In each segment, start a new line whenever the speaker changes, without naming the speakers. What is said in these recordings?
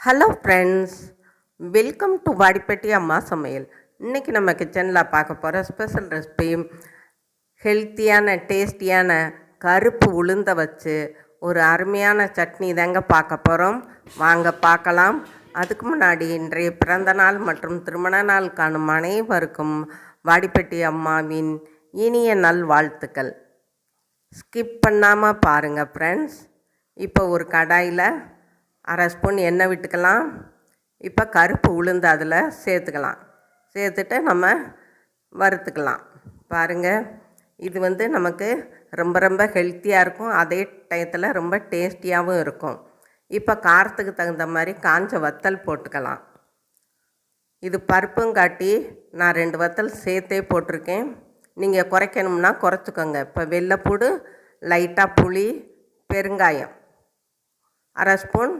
Hello friends welcome to Vadipatti அம்மா சமையல் இன்றைக்கி நம்ம கிச்சனில் பார்க்க போகிற ஸ்பெஷல் ரெசிபி ஹெல்த்தியான டேஸ்டியான கருப்பு உளுந்த வச்சு ஒரு அருமையான சட்னி தாங்க பார்க்க போகிறோம் வாங்க பார்க்கலாம். அதுக்கு முன்னாடி இன்றைய பிறந்த நாள் மற்றும் திருமண நாள் காணும் அனைவருக்கும் வாடிப்பட்டி அம்மாவின் இனிய நல்வாழ்த்துக்கள் ஸ்கிப் பண்ணாமல் பாருங்கள் ஃப்ரெண்ட்ஸ் இப்போ ஒரு கடாயில் அரை ஸ்பூன் எண்ணெய் விட்டுக்கலாம். இப்போ கருப்பு உளுந்து அதில் சேர்த்துக்கலாம். சேர்த்துட்டு நம்ம வறுத்துக்கலாம். பாருங்கள் இது வந்து நமக்கு ரொம்ப ரொம்ப ஹெல்த்தியாக இருக்கும். அதே டயத்தில் ரொம்ப டேஸ்டியாகவும் இருக்கும். இப்போ காரத்துக்கு தகுந்த மாதிரி காஞ்ச வத்தல் போட்டுக்கலாம். இது பருப்பும் காட்டி நான் ரெண்டு வத்தல் சேர்த்தே போட்டிருக்கேன். நீங்கள் குறைக்கணும்னா குறைச்சிக்கோங்க. இப்போ வெள்ளைப்பூடு லைட்டாக புளி பெருங்காயம். அரை ஸ்பூன்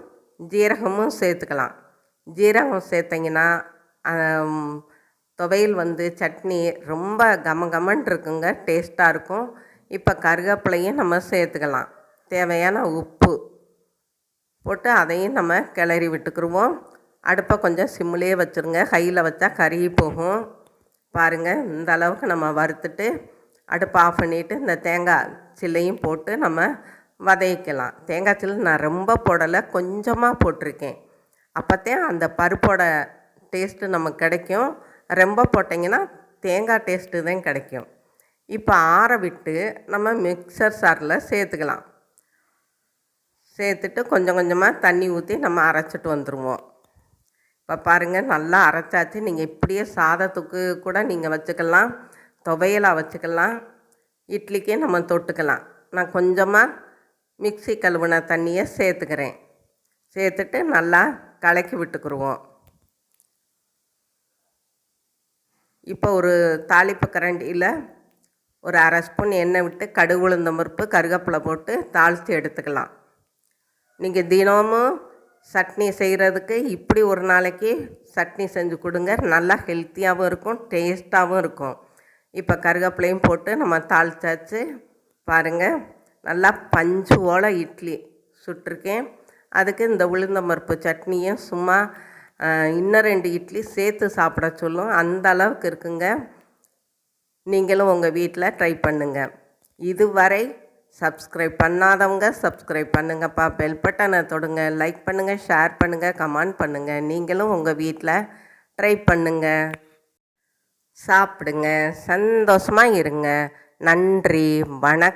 ஜீரகமும் சேர்த்துக்கலாம். ஜீரகம் சேர்த்திங்கன்னா துவையல் வந்து சட்னி ரொம்ப கம கமன் இருக்குங்க டேஸ்ட்டாக இருக்கும். இப்போ கருவேப்பிலையும் நம்ம சேர்த்துக்கலாம். தேவையான உப்பு போட்டு அதையும் நம்ம கிளறி விட்டுக்குருவோம். அடுப்பை கொஞ்சம் சிம்மிலே வச்சுருங்க. கையில் வச்சா கருகி போகும். பாருங்கள் இந்த அளவுக்கு நம்ம வறுத்துட்டு அடுப்பை ஆஃப் பண்ணிவிட்டு இந்த தேங்காய் சில்லையும் போட்டு நம்ம வதக்கிக்கலாம். தேங்காய் சில்லு நான் ரொம்ப போடலை கொஞ்சமாக போட்டிருக்கேன். அப்போத்தே அந்த பருப்போட டேஸ்ட்டு நமக்கு கிடைக்கும். ரொம்ப போட்டிங்கன்னா தேங்காய் டேஸ்ட்டு தான் கிடைக்கும். இப்போ ஆற விட்டு நம்ம மிக்சர் சாரில் சேர்த்துக்கலாம். சேர்த்துட்டு கொஞ்சம் கொஞ்சமாக தண்ணி ஊற்றி நம்ம அரைச்சிட்டு வந்துடுவோம் இப்போ பாருங்கள் நல்லா அரைச்சாச்சு. நீங்கள் இப்படியே சாதத்துக்கு கூட நீங்கள் வச்சுக்கலாம் துவையலாக வச்சுக்கலாம் இட்லிக்கே நம்ம தொட்டுக்கலாம். நான் கொஞ்சமாக மிக்ஸி கழுவுன தண்ணியை சேர்த்துக்கிறேன். சேர்த்துட்டு நல்லா கலக்கி விட்டுக்குருவோம். இப்போ ஒரு தாளிப்பு கரண்டியில் ஒரு அரை ஸ்பூன் எண்ணெய் விட்டு கடுகு உளுந்தம் பருப்பு கருவேப்பிலை போட்டு தாளித்து எடுத்துக்கலாம். நீங்கள் தினமும் சட்னி செய்கிறதுக்கு இப்படி ஒரு நாளைக்கு சட்னி செஞ்சு கொடுங்க. நல்லா ஹெல்த்தியாகவும் இருக்கும் டேஸ்ட்டாகவும் இருக்கும். இப்போ கருவேப்பிலையும் போட்டு நம்ம தாளிச்சாச்சு. பாருங்கள் நல்லா பஞ்சு ஓலை இட்லி சுட்டிருக்கேன். அதுக்கு இந்த உளுந்தம்பருப்பு சட்னியும் சும்மா இன்னும் ரெண்டு இட்லி சேர்த்து சாப்பிட சொல்லும். அந்த அளவுக்கு இருக்குங்க. நீங்களும் உங்கள் வீட்டில் ட்ரை பண்ணுங்கள் இதுவரை சப்ஸ்கிரைப் பண்ணாதவங்க சப்ஸ்கிரைப் பண்ணுங்கப்பா. பெல் பட்டனை தொடுங்க. லைக் பண்ணுங்கள் ஷேர் பண்ணுங்கள் கமெண்ட் பண்ணுங்கள் நீங்களும் உங்கள் வீட்டில் ட்ரை பண்ணுங்கள் சாப்பிடுங்க. சந்தோஷமாக இருங்க. நன்றி. வணக்கம்.